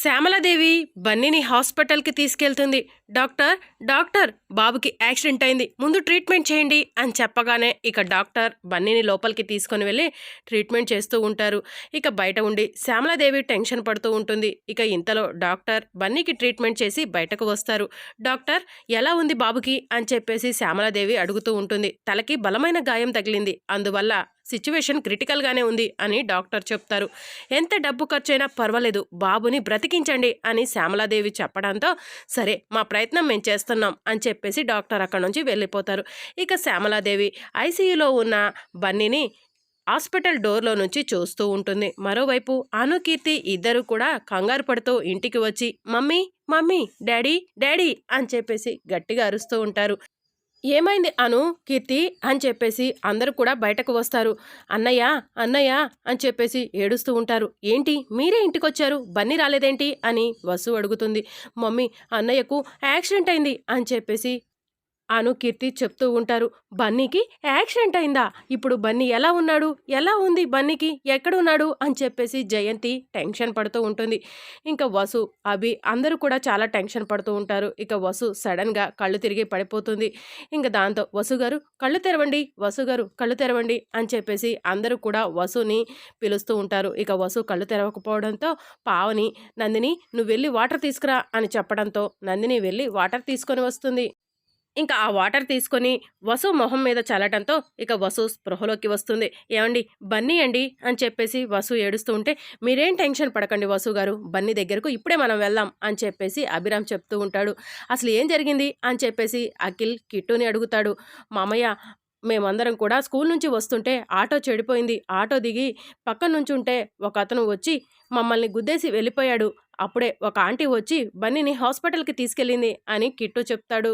శ్యామలాదేవి బన్నీని హాస్పిటల్కి తీసుకెళ్తుంది. Doctor doctor బాబుకి యాక్సిడెంట్ అయింది. ముందు ట్రీట్మెంట్ చేయండి అని చెప్పగానే ఇక డాక్టర్ బన్నీని లోపలికి తీసుకొని వెళ్ళి ట్రీట్మెంట్ చేస్తూ ఉంటారు. ఇక బయట ఉండి శ్యామలాదేవి టెన్షన్ పడుతూ ఉంటుంది. ఇక ఇంతలో డాక్టర్ బన్నీకి ట్రీట్మెంట్ చేసి బయటకు వస్తారు. డాక్టర్ ఎలా ఉంది బాబుకి? అని చెప్పేసి శ్యామలాదేవి అడుగుతూ ఉంటుంది. తలకి బలమైన గాయం తగిలింది. అందువల్ల సిచ్యువేషన్ క్రిటికల్గానే ఉంది అని డాక్టర్ చెప్తారు. ఎంత డబ్బు ఖర్చైనా పర్వాలేదు బాబుని బ్రతికించండి అని శ్యామలాదేవి చెప్పడంతో సరే మా ప్రయత్నం మేము చేస్తున్నాం అని చెప్పేసి డాక్టర్ అక్కడ నుంచి వెళ్ళిపోతారు. ఇక శ్యామలాదేవి ఐసీయూలో ఉన్న బన్నీని హాస్పిటల్ డోర్లో నుంచి చూస్తూ ఉంటుంది. మరోవైపు అనుకీర్తి ఇద్దరు కూడా కంగారు పడుతూ ఇంటికి వచ్చి మమ్మీ మమ్మీ డాడీ డాడీ అని చెప్పేసి గట్టిగా అరుస్తూ ఉంటారు. ఏమైంది అను కీర్తి అని చెప్పేసి అందరూ కూడా బయటకు వస్తారు. అన్నయ్య అన్నయ్య అని చెప్పేసి ఏడుస్తూ ఉంటారు. ఏంటి? మీరే ఇంటికొచ్చారు? బన్నీ రాలేదేంటి? అని వసు అడుగుతుంది. మమ్మీ అన్నయ్యకు యాక్సిడెంట్ అయింది అని చెప్పేసి అను కీర్తి చెప్తూ ఉంటారు. బన్నీకి యాక్సిడెంట్ అయిందా? ఇప్పుడు బన్నీ ఎలా ఉన్నాడు? ఎలా ఉంది బన్నీకి? ఎక్కడున్నాడు? అని చెప్పేసి జయంతి టెన్షన్ పడుతూ ఉంటుంది. ఇంకా వసు అభి అందరూ కూడా చాలా టెన్షన్ పడుతూ ఉంటారు. ఇక వసు సడన్గా కళ్ళు తిరిగి పడిపోతుంది. ఇంకా దాంతో వసు గారు కళ్ళు తెరవండి వసు గారు కళ్ళు తెరవండి అని చెప్పేసి అందరూ కూడా వసుని పిలుస్తూ ఉంటారు. ఇక వసు కళ్ళు తెరవకపోవడంతో పావని నందిని నువ్వు వెళ్ళి వాటర్ తీసుకురా అని చెప్పడంతో నందిని వెళ్ళి వాటర్ తీసుకొని వస్తుంది. ఇంకా ఆ వాటర్ తీసుకొని వసు మొహం మీద చల్లటంతో ఇక వసు స్పృహలోకి వస్తుంది. ఏమండి? బన్నీ అండి అని చెప్పేసి వసు ఏడుస్తూ ఉంటే మీరేం టెన్షన్ పడకండి వసు గారు బన్నీ దగ్గరకు ఇప్పుడే మనం వెళ్దాం అని చెప్పేసి అభిరామ్ చెప్తూ ఉంటాడు. అసలు ఏం జరిగింది? అని చెప్పేసి అఖిల్ కిట్టుని అడుగుతాడు. మామయ్య మేమందరం కూడా స్కూల్ నుంచి వస్తుంటే ఆటో చెడిపోయింది. ఆటో దిగి పక్కన నుంచి ఉంటే ఒక అతను వచ్చి మమ్మల్ని గుద్దేసి వెళ్ళిపోయాడు. అప్పుడే ఒక ఆంటీ వచ్చి బన్నీని హాస్పిటల్కి తీసుకెళ్ళింది అని కిట్టు చెప్తాడు.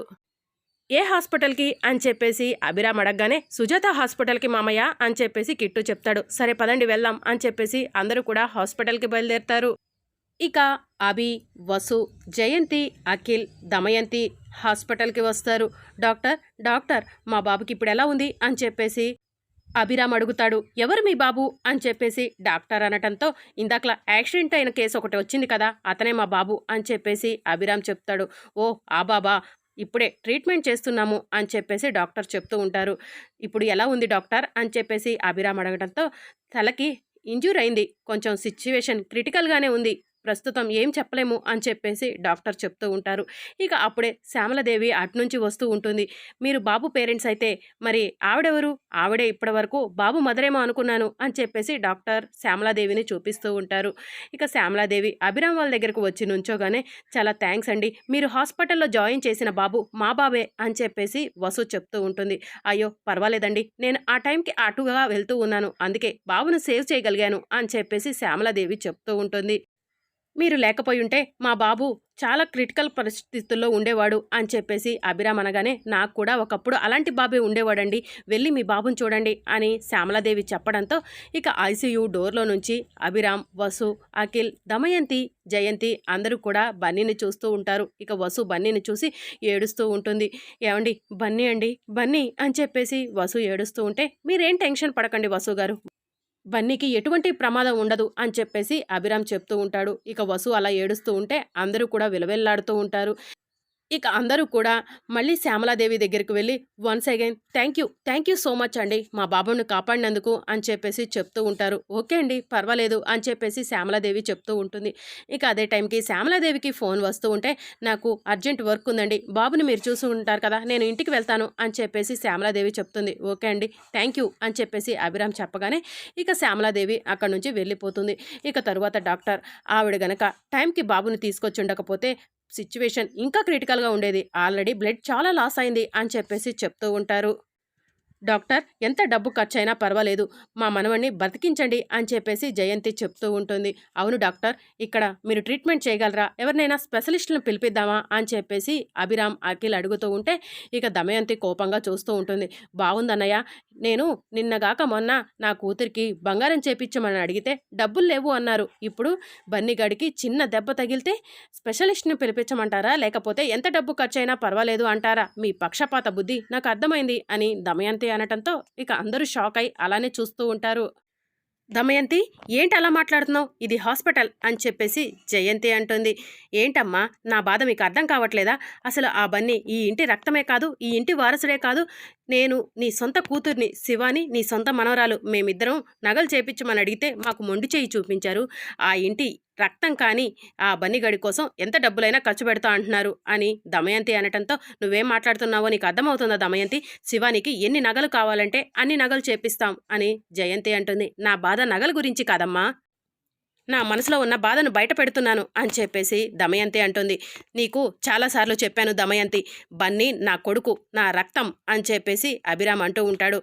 ఏ హాస్పిటల్కి అని చెప్పేసి అభిరామ్ అడగగానే సుజాత హాస్పిటల్కి మామయ్య అని చెప్పేసి కిట్టు చెప్తాడు. సరే పదండి వెళ్దాం అని చెప్పేసి అందరూ కూడా హాస్పిటల్కి బయలుదేరుతారు. ఇక అభి వసు జయంతి అఖిల్ దమయంతి హాస్పిటల్కి వస్తారు. డాక్టర్ డాక్టర్ మా బాబుకి ఇప్పుడు ఎలా ఉంది? అని చెప్పేసి అభిరామ్ అడుగుతాడు. ఎవరు మీ బాబు? అని చెప్పేసి డాక్టర్ అనటంతో ఇందాకలా యాక్సిడెంట్ అయిన కేసు ఒకటి వచ్చింది కదా అతనే మా బాబు అని చెప్పేసి అభిరామ్ చెప్తాడు. ఓ ఆ బాబా ఇప్పుడే ట్రీట్మెంట్ చేస్తున్నాము అని చెప్పేసి డాక్టర్ చెప్తూ ఉంటారు. ఇప్పుడు ఎలా ఉంది డాక్టర్? అని చెప్పేసి అభిరామ్ అడగడంతో తలకి ఇంజూర్ అయింది. కొంచెం సిచ్యువేషన్ క్రిటికల్గానే ఉంది. ప్రస్తుతం ఏం చెప్పలేము అని చెప్పేసి డాక్టర్ చెప్తూ ఉంటారు. ఇక అప్పుడే శ్యామలదేవి అటునుంచి వస్తూ ఉంటుంది. మీరు బాబు పేరెంట్స్ అయితే మరి ఆవిడెవరు? ఆవిడే ఇప్పటి వరకు బాబు మదరేమో అనుకున్నాను అని చెప్పేసి డాక్టర్ శ్యామలాదేవిని చూపిస్తూ ఉంటారు. ఇక శ్యామలాదేవి అభిరామ్ వాళ్ళ దగ్గరకు వచ్చి నుంచోగానే చాలా థ్యాంక్స్ అండి. మీరు హాస్పిటల్లో జాయిన్ చేసిన బాబు మా బాబే అని చెప్పేసి వసు చెప్తూ ఉంటుంది. అయ్యో పర్వాలేదండి. నేను ఆ టైంకి అటుగా వెళ్తూ ఉన్నాను. అందుకే బాబును సేవ్ చేయగలిగాను అని చెప్పేసి శ్యామలాదేవి చెప్తూ ఉంటుంది. మీరు లేకపోయుంటే మా బాబు చాలా క్రిటికల్ పరిస్థితుల్లో ఉండేవాడు అని చెప్పేసి అభిరామ్ అనగానే నాకు కూడా ఒకప్పుడు అలాంటి బాబే ఉండేవాడండి. వెళ్ళి మీ బాబుని చూడండి అని శ్యామలాదేవి చెప్పడంతో ఇక ఐసీయూ డోర్లో నుంచి అభిరామ్ వసు అఖిల్ దమయంతి జయంతి అందరూ కూడా బన్నీని చూస్తూ ఉంటారు. ఇక వసు బన్నీని చూసి ఏడుస్తూ ఉంటుంది. ఏమండి? బన్నీ అండి? బన్నీ అని చెప్పేసి వసు ఏడుస్తూ ఉంటే మీరేం టెన్షన్ పడకండి వసు గారు బన్నీకి ఎటువంటి ప్రమాదం ఉండదు అని చెప్పేసి అభిరామ్ చెప్తూ ఉంటాడు. ఇక వసు అలా ఏడుస్తూ ఉంటే అందరూ కూడా విలవెల్లాడుతూ ఉంటారు. ఇక అందరూ కూడా మళ్ళీ శ్యామలాదేవి దగ్గరికి వెళ్ళి once again thank you thank you so much అండి. మా బాబుని కాపాడినందుకు అని చెప్పేసి చెప్తూ ఉంటారు. ఓకే అండి పర్వాలేదు అని చెప్పేసి శ్యామలాదేవి చెప్తూ ఉంటుంది. ఇక అదే టైంకి శ్యామలాదేవికి ఫోన్ వస్తూ ఉంటే నాకు అర్జెంట్ వర్క్ ఉందండి. బాబుని మీరు చూసి ఉంటారు కదా నేను ఇంటికి వెళ్తాను అని చెప్పేసి శ్యామలాదేవి చెప్తుంది. ఓకే అండి థ్యాంక్ యూ అని చెప్పేసి అభిరామ్ చెప్పగానే ఇక శ్యామలాదేవి అక్కడ నుంచి వెళ్ళిపోతుంది. ఇక తరువాత డాక్టర్ ఆవిడ గనక టైంకి బాబుని తీసుకొచ్చి ఉండకపోతే సిచ్యువేషన్ ఇంకా క్రిటికల్గా ఉండేది. ఆల్రెడీ బ్లడ్ చాలా లాస్ అయింది అని చెప్పేసి చెప్తూ ఉంటారు. డాక్టర్ ఎంత డబ్బు ఖర్చైనా పర్వాలేదు. మా మనవణ్ణి బతికించండి అని చెప్పేసి జయంతి చెప్తూ ఉంటుంది. అవును డాక్టర్ ఇక్కడ మీరు ట్రీట్మెంట్ చేయగలరా? ఎవరినైనా స్పెషలిస్టులను పిలిపిద్దామా? అని చెప్పేసి అభిరామ్ అఖిల్ అడుగుతూ ఉంటే ఇక దమయంతి కోపంగా చూస్తూ ఉంటుంది. బాగుందన్నయ్య నేను నిన్నగాక మొన్న నా కూతురికి బంగారం చేపించమని అడిగితే డబ్బులు లేవు అన్నారు. ఇప్పుడు బన్నిగాడికి చిన్న దెబ్బ తగిలితే స్పెషలిస్ట్ని పిలిపించమంటారా? లేకపోతే ఎంత డబ్బు ఖర్చైనా పర్వాలేదు అంటారా? మీ పక్షపాత బుద్ధి నాకు అర్థమైంది అని దమయంతి అనటంతో ఇక అందరూ షాక్ అయి అలానే చూస్తూ ఉంటారు. దమయంతి ఏంటి అలా మాట్లాడుతున్నావు? ఇది హాస్పిటల్ అని చెప్పేసి జయంతి అంటుంది. ఏంటమ్మా నా బాధ మీకు అర్థం కావట్లేదా? అసలు ఆ బన్నీ ఈ ఇంటి రక్తమే కాదు ఈ ఇంటి వారసుడే కాదు నేను నీ సొంత కూతుర్ని శివాని నీ సొంత మనవరాలు మేమిద్దరం నగలు చేపించమని అడిగితే మాకు మొండి చేయి చూపించారు. ఆ ఇంటి రక్తం కానీ ఆ బన్నిగడి కోసం ఎంత డబ్బులైనా ఖర్చు పెడతా అంటున్నారు అని దమయంతి అనటంతో నువ్వేం మాట్లాడుతున్నావో నీకు అర్థమవుతుందా దమయంతి? శివానికి ఎన్ని నగలు కావాలంటే అన్ని నగలు చేపిస్తాం అని జయంతి అంటుంది. నా బాధ నగల గురించి కాదమ్మా. నా మనసులో ఉన్న బాధను బయట పెడుతున్నాను అని చెప్పేసి దమయంతి అంటుంది. నీకు చాలాసార్లు చెప్పాను దమయంతి బన్నీ నా కొడుకు నా రక్తం అని చెప్పేసి అభిరామ్ అంటూ ఉంటాడు.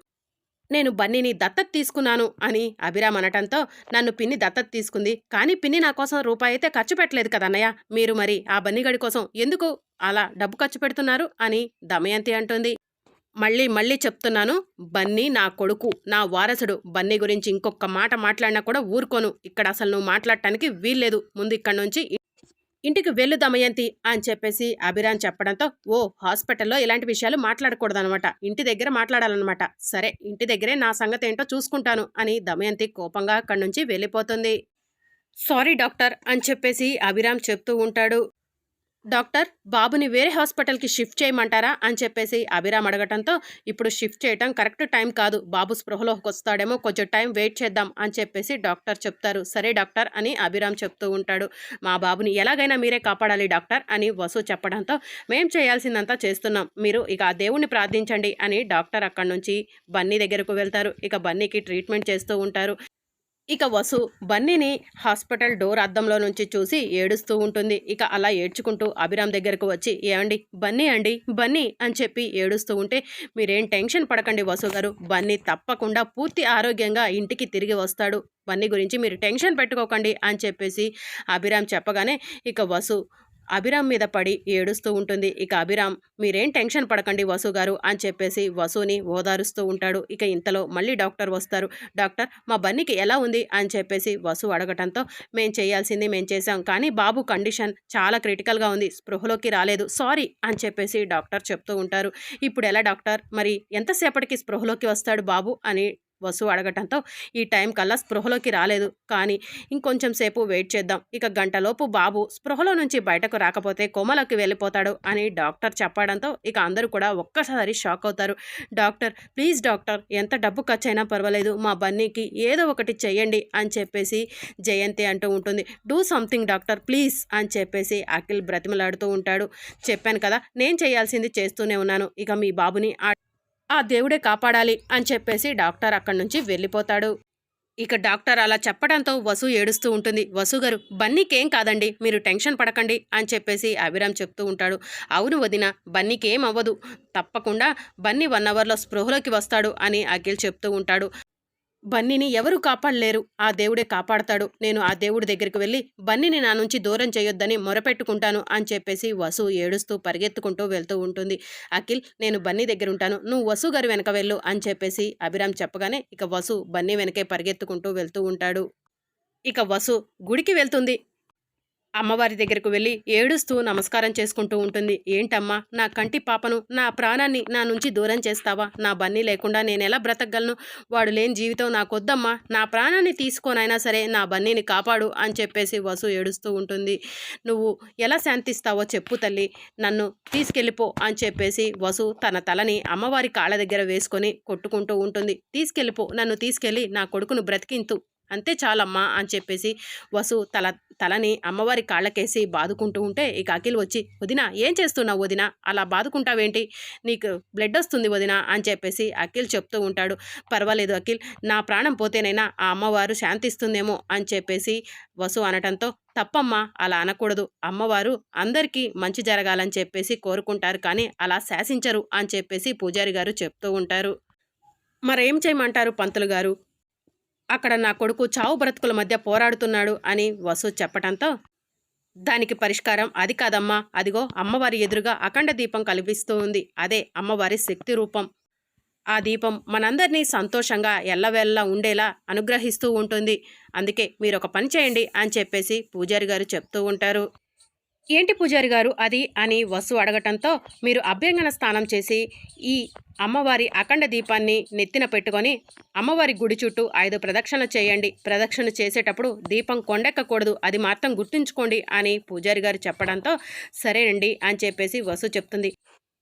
నేను బన్నీని దత్తత తీసుకున్నాను అని అభిరామ్ అనటంతో నన్ను పిన్ని దత్తత తీసుకుంది. కానీ పిన్ని నా కోసం రూపాయి అయితే ఖర్చు పెట్టలేదు కదన్నయ్య మీరు మరి ఆ బన్నీగడి కోసం ఎందుకు అలా డబ్బు ఖర్చు పెడుతున్నారు అని దమయంతి అంటుంది. మళ్ళీ మళ్ళీ చెప్తున్నాను బన్నీ నా కొడుకు నా వారసుడు. బన్నీ గురించి ఇంకొక మాట మాట్లాడినా కూడా ఊరుకోను. ఇక్కడ అసలు నువ్వు మాట్లాడటానికి వీల్లేదు. ముందు ఇక్కడ నుంచి ఇంటికి వెళ్ళు దమయంతి అని చెప్పేసి అభిరామ్ చెప్పడంతో ఓ హాస్పిటల్లో ఇలాంటి విషయాలు మాట్లాడకూడదనమాట. ఇంటి దగ్గర మాట్లాడాలన్నమాట సరే ఇంటి దగ్గరే నా సంగతి ఏంటో చూసుకుంటాను అని దమయంతి కోపంగా అక్కడి నుంచి వెళ్ళిపోతుంది. సారీ డాక్టర్ అని చెప్పేసి అభిరామ్ చెప్తూ ఉంటాడు. డాక్టర్ బాబుని వేరే హాస్పిటల్కి షిఫ్ట్ చేయమంటారా? అని చెప్పేసి అభిరామ్ అడగటంతో ఇప్పుడు షిఫ్ట్ చేయటం కరెక్ట్ టైం కాదు. బాబు స్పృహలోకి వస్తాడేమో కొంచెం టైం వెయిట్ చేద్దాం అని చెప్పేసి డాక్టర్ చెప్తారు. సరే డాక్టర్ అని అభిరామ్ చెప్తూ ఉంటాడు. మా బాబుని ఎలాగైనా మీరే కాపాడాలి డాక్టర్ అని వసు చెప్పడంతో మేం చేయాల్సిందంతా చేస్తున్నాం. మీరు ఇక ఆ దేవుణ్ణి ప్రార్థించండి అని డాక్టర్ అక్కడి నుంచి బన్నీ దగ్గరకు వెళ్తారు. ఇక బన్నీకి ట్రీట్మెంట్ చేస్తూ ఉంటారు. ఇక వసు బన్నీని హాస్పిటల్ డోర్ అద్దంలో నుంచి చూసి ఏడుస్తూ ఉంటుంది. ఇక అలా ఏడ్చుకుంటూ అభిరామ్ దగ్గరకు వచ్చి ఏమండి బన్నీ అండి? బన్నీ! అని చెప్పి ఏడుస్తూ ఉంటే మీరేం టెన్షన్ పడకండి వసు గారు. బన్నీ తప్పకుండా పూర్తి ఆరోగ్యంగా ఇంటికి తిరిగి వస్తాడు. బన్నీ గురించి మీరు టెన్షన్ పెట్టుకోకండి అని చెప్పేసి అభిరామ్ చెప్పగానే ఇక వసు అభిరామ్ మీద పడి ఏడుస్తూ ఉంటుంది. ఇక అభిరామ్ మీరేం టెన్షన్ పడకండి వసు గారు అని చెప్పేసి వసుని ఓదారుస్తూ ఉంటాడు. ఇక ఇంతలో మళ్ళీ డాక్టర్ వస్తారు. డాక్టర్ మా బన్నీకి ఎలా ఉంది? అని చెప్పేసి వసు అడగటంతో మేము చేయాల్సింది మేము చేసాం కానీ బాబు కండిషన్ చాలా క్రిటికల్గా ఉంది స్పృహలోకి రాలేదు సారీ అని చెప్పేసి డాక్టర్ చెప్తూ ఉంటారు. ఇప్పుడు ఎలా డాక్టర్? మరి ఎంతసేపటికి స్పృహలోకి వస్తాడు బాబు? అని వసు అడగటంతో ఈ టైం కల్లా స్పృహలోకి రాలేదు. కానీ ఇంకొంచెం సేపు వెయిట్ చేద్దాం. ఇక గంటలోపు బాబు స్పృహలో నుంచి బయటకు రాకపోతే కొమలోకి వెళ్ళిపోతాడు అని డాక్టర్ చెప్పడంతో ఇక అందరూ కూడా ఒక్కసారి షాక్ అవుతారు. డాక్టర్ ప్లీజ్ డాక్టర్ ఎంత డబ్బు ఖర్చు అయినా పర్వాలేదు. మా బన్నీకి ఏదో ఒకటి చేయండి అని చెప్పేసి జయంతి అంటూ ఉంటుంది. డూ సంథింగ్ డాక్టర్ ప్లీజ్ అని చెప్పేసి అఖిల్ బ్రతిమలాడుతూ ఉంటాడు. చెప్పాను కదా నేను చేయాల్సింది చేస్తూనే ఉన్నాను. ఇక మీ బాబుని ఆ దేవుడే కాపాడాలి అని చెప్పేసి డాక్టర్ అక్కడి నుంచి వెళ్ళిపోతాడు. ఇక డాక్టర్ అలా చెప్పడంతో వసు ఏడుస్తూ ఉంటుంది. వసు గారు బన్నీకేం కాదండి మీరు టెన్షన్ పడకండి అని చెప్పేసి అభిరామ్ చెప్తూ ఉంటాడు. అవును వదిన బన్నీకేం అవ్వదు. తప్పకుండా బన్నీ వన్ అవర్లో స్పృహలోకి వస్తాడు అని అఖిల్ చెప్తూ ఉంటాడు. బన్నీని ఎవరు కాపాడలేరు. ఆ దేవుడే కాపాడతాడు. నేను ఆ దేవుడి దగ్గరికి వెళ్ళి బన్నీని నా నుంచి దూరం చేయొద్దని మొరపెట్టుకుంటాను అని చెప్పేసి వసు ఏడుస్తూ పరిగెత్తుకుంటూ వెళ్తూ ఉంటుంది. అఖిల్ నేను బన్నీ దగ్గర ఉంటాను. నువ్వు వసు గారి వెనక వెళ్ళు అని చెప్పేసి అభిరామ్ చెప్పగానే ఇక వసు బన్నీ వెనకే పరిగెత్తుకుంటూ వెళ్తూ ఉంటాడు. ఇక వసు గుడికి వెళ్తుంది. అమ్మవారి దగ్గరకు వెళ్ళి ఏడుస్తూ నమస్కారం చేసుకుంటూ ఉంటుంది. ఏంటమ్మా నా కంటి పాపను నా ప్రాణాన్ని నా నుంచి దూరం చేస్తావా? నా బన్నీ లేకుండా నేను ఎలా బ్రతకగలను? వాడు లేని జీవితం నాకొద్దమ్మా. నా ప్రాణాన్ని తీసుకోనైనా సరే నా బన్నీని కాపాడు అని చెప్పేసి వసు ఏడుస్తూ ఉంటుంది. నువ్వు ఎలా శాంతిస్తావో చెప్పు తల్లి. నన్ను తీసుకెళ్ళిపో అని చెప్పేసి వసు తన తలని అమ్మవారి కాళ్ళ దగ్గర వేసుకొని కొట్టుకుంటూ ఉంటుంది. తీసుకెళ్ళిపో. నన్ను తీసుకెళ్ళి నా కొడుకును బ్రతికింతు అంతే చాలమ్మా అని చెప్పేసి వసు తల తలని అమ్మవారి కాళ్ళకేసి బాదుకుంటూ ఉంటే ఇక అఖిల్ వచ్చి వదిన ఏం చేస్తున్నావు వదిన? అలా బాదుకుంటావేంటి? నీకు బ్లడ్ వస్తుంది వదిన అని చెప్పేసి అఖిల్ చెప్తూ ఉంటాడు. పర్వాలేదు అఖిల్ నా ప్రాణం పోతేనైనా ఆ అమ్మవారు శాంతిస్తుందేమో అని చెప్పేసి వసు అనటంతో తప్పమ్మా అలా అనకూడదు. అమ్మవారు అందరికీ మంచి జరగాలని చెప్పేసి కోరుకుంటారు కానీ అలా శాసించరు అని చెప్పేసి పూజారి గారు చెప్తూ ఉంటారు. మరేం చేయమంటారు పంతులు గారు? అక్కడ నా కొడుకు చావు బ్రతుకుల మధ్య పోరాడుతున్నాడు అని వసు చెప్పటంతో దానికి పరిష్కారం అది కాదమ్మా అదిగో అమ్మవారి ఎదురుగా అఖండ దీపం కల్పిస్తూ ఉంది అదే అమ్మవారి శక్తి రూపం. ఆ దీపం మనందరినీ సంతోషంగా ఎల్లవేళ్ళ ఉండేలా అనుగ్రహిస్తూ ఉంటుంది. అందుకే మీరు ఒక పని చేయండి అని చెప్పేసి పూజారి గారు చెప్తూ ఉంటారు. ఏంటి పూజారి గారు? అది అని వసు అడగటంతో మీరు అభ్యంగన స్నానం చేసి ఈ అమ్మవారి అఖండ దీపాన్ని నెత్తిన పెట్టుకొని అమ్మవారి గుడి చుట్టూ ఐదు ప్రదక్షిణలు చేయండి. ప్రదక్షిణ చేసేటప్పుడు దీపం కొండెక్కకూడదు. అది మాత్రం గుర్తుంచుకోండి అని పూజారి గారు చెప్పడంతో సరేనండి అని చెప్పేసి వసు చెప్తుంది.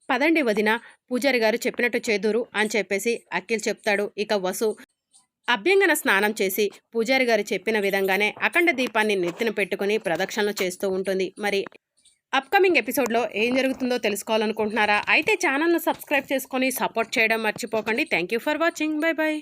పదండి వదిన పూజారి గారు చెప్పినట్టు చేదురు అని చెప్పేసి అఖిల్ చెప్తాడు. ఇక వసు అభ్యంగన స్నానం చేసి పూజారి గారు చెప్పిన విధంగానే అఖండ దీపాన్ని నెత్తిన పెట్టుకుని ప్రదక్షిణలు చేస్తూ ఉంటుంది. మరి అప్కమింగ్ ఎపిసోడ్లో ఏం జరుగుతుందో తెలుసుకోవాలనుకుంటున్నారా? అయితే ఛానల్ను సబ్స్క్రైబ్ చేసుకొని సపోర్ట్ చేయడం మర్చిపోకండి. Thank you for watching. Bye bye